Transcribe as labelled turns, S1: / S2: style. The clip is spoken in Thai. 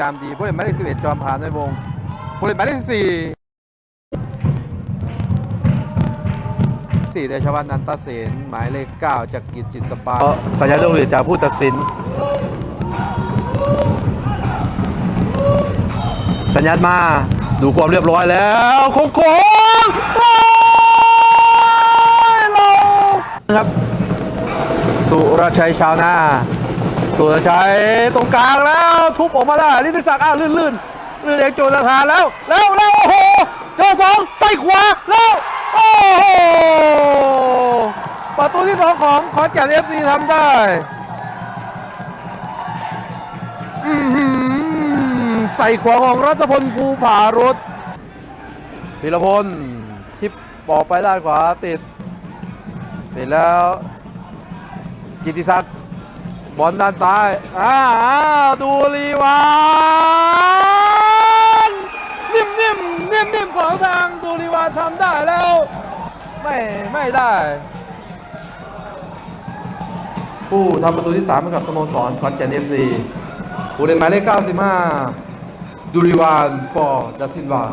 S1: ยามดีผู้เล่นหมายเลข11จอมผ่านในวงผู้เล่นหมายเลข4 4เดชวัฒน์นันตเสนหมายเลข9จากกิจจิตสปาสัญญาณดวงเดือจากผู้ตัดสิน สัญญาณมาดูความเรียบร้อยแล้วโค้งโค้งครับ สุรชัยชาวนา สุรชัยตรงกลางแล้ว ทุบออกมาได้ลิทธิศักดิ์อ้าวลื่นลื่นลื่นเองโจรทานแล้วแล้วแล้วโอ้โหเจอสองใส่ขวาแล้วโอ้โหประตูที่สองของขอนแก่นเอฟซีทำได้อืใส่ขวาของรัตพลภูผารถพิรพลชิปปอกไปด้านขวาติดติดแล้ว กิติศักดิ์ บอลด้านซ้ายอ้าดูรีวานนิ่มนิ่มนิ่มนิ่มของทางดูรีวานทำได้แล้ว ไม่ไม่ได้ ผู้ทำประตูที่3ให้กับสโมสรขอนแกนเอฟซีผู้เล่นหมายเลข 95 ดูริวานฟอร์ดัซินวา